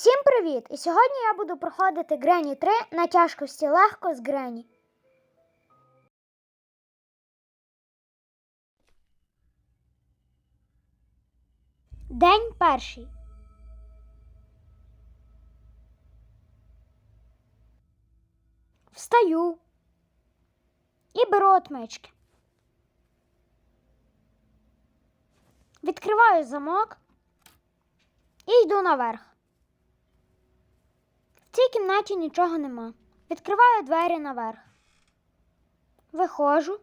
Всім привіт! І сьогодні я буду проходити Грені 3 на тяжкості легко з Грені. День перший. Встаю і беру отмички. Відкриваю замок і йду наверх. В цій кімнаті нічого нема. Відкриваю двері наверх. Виходжу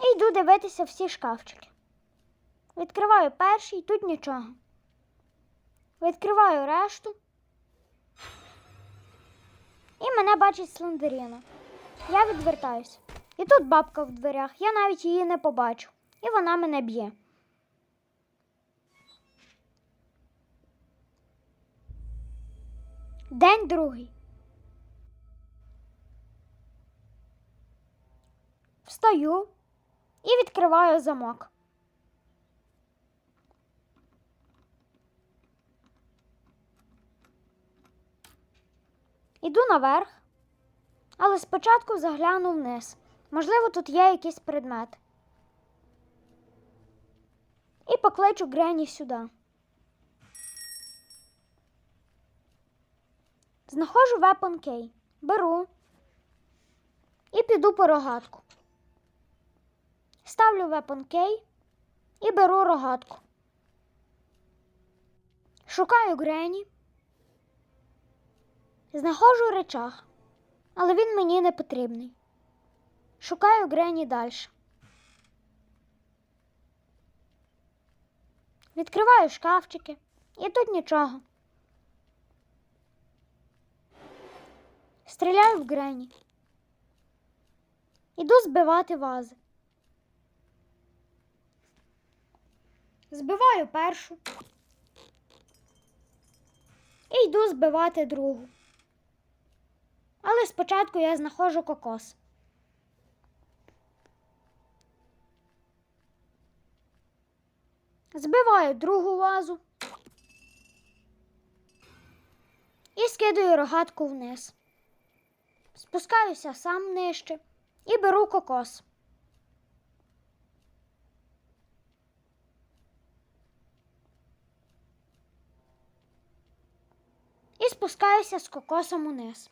і йду дивитися всі шкафчики. Відкриваю перший, тут нічого. Відкриваю решту. І мене бачить Слендеріна. Я відвертаюся. І тут бабка в дверях. Я навіть її не побачу. І вона мене б'є. День другий. Встаю і відкриваю замок. Іду наверх, але спочатку загляну вниз. Можливо, тут є якийсь предмет. І покличу Грені сюди. Знаходжу Weapon Key, беру і піду по рогатку. Ставлю Weapon Key і беру рогатку. Шукаю Грені. Знаходжу речах, але він мені не потрібний. Шукаю Грені далі. Відкриваю шкафчики, і тут нічого. Стріляю в Грені. Іду збивати вази. Збиваю першу. І йду збивати другу. Але спочатку я знаходжу кокос. Збиваю другу вазу і скидаю рогатку вниз. Спускаюся сам нижче і беру кокос. І спускаюся з кокосом униз.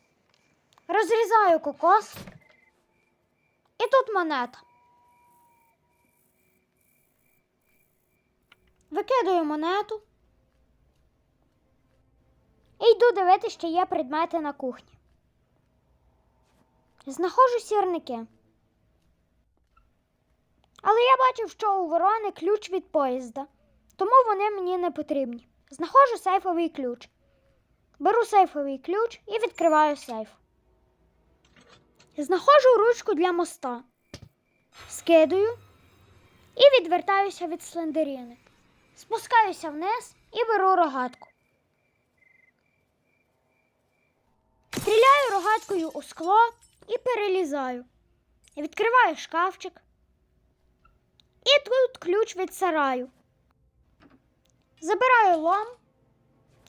Розрізаю кокос. І тут монета. Викидаю монету. І йду дивитися, чи є предмети на кухні. Знаходжу сірники. Але я бачив, що у ворони ключ від поїзда, тому вони мені не потрібні. Знаходжу сейфовий ключ. Беру сейфовий ключ і відкриваю сейф. Знаходжу ручку для моста. Скидаю і відвертаюся від слендеріни. Спускаюся вниз і беру рогатку. Стріляю рогаткою у скло і перелізаю. Відкриваю шкафчик. І тут ключ від сараю. Забираю лом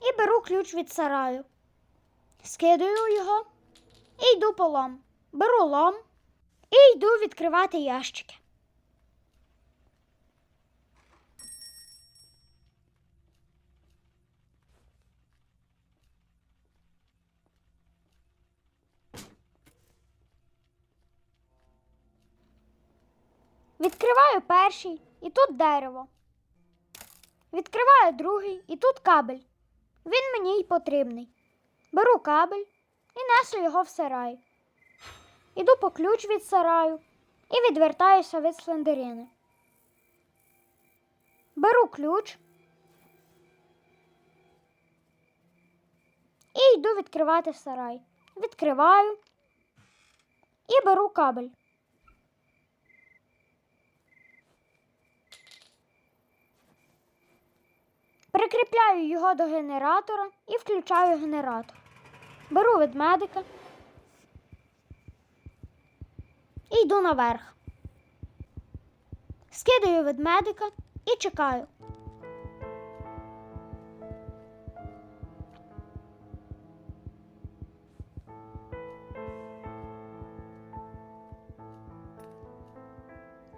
і беру ключ від сараю. Скидаю його і йду по лом. Беру лом і йду відкривати ящики. Відкриваю перший і тут дерево. Відкриваю другий і тут кабель. Він мені й потрібний. Беру кабель і несу його в сарай. Іду по ключ від сараю і відвертаюся від слендерини. Беру ключ і йду відкривати сарай. Відкриваю і беру кабель. Прикріпляю його до генератора і включаю генератор. Беру ведмедика і йду наверх. Скидаю ведмедика і чекаю.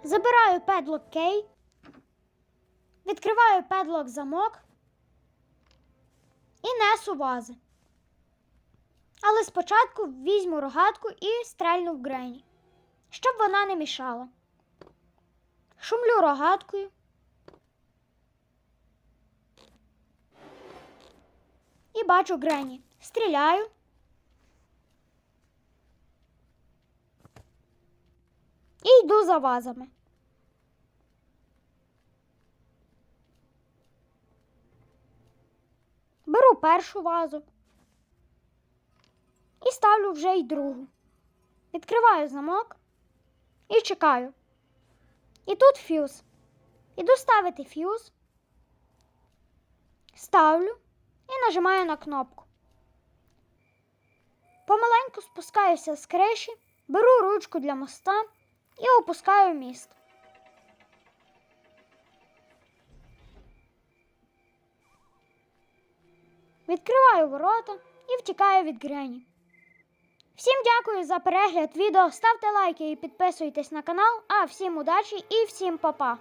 Забираю педлок кей, відкриваю педлок замок і несу вази. Але спочатку візьму рогатку і стрельну в Грені, щоб вона не мішала. Шумлю рогаткою. І бачу Грені. Стріляю. І йду за вазами. Беру першу вазу і ставлю вже й другу. Відкриваю замок і чекаю. І тут фюз. Іду ставити фюз, ставлю і нажимаю на кнопку. Помаленьку спускаюся з криші, беру ручку для моста і опускаю міст. Відкриваю ворота і втікаю від Грені. Всім дякую за перегляд відео. Ставте лайки і підписуйтесь на канал. А всім удачі і всім па-па!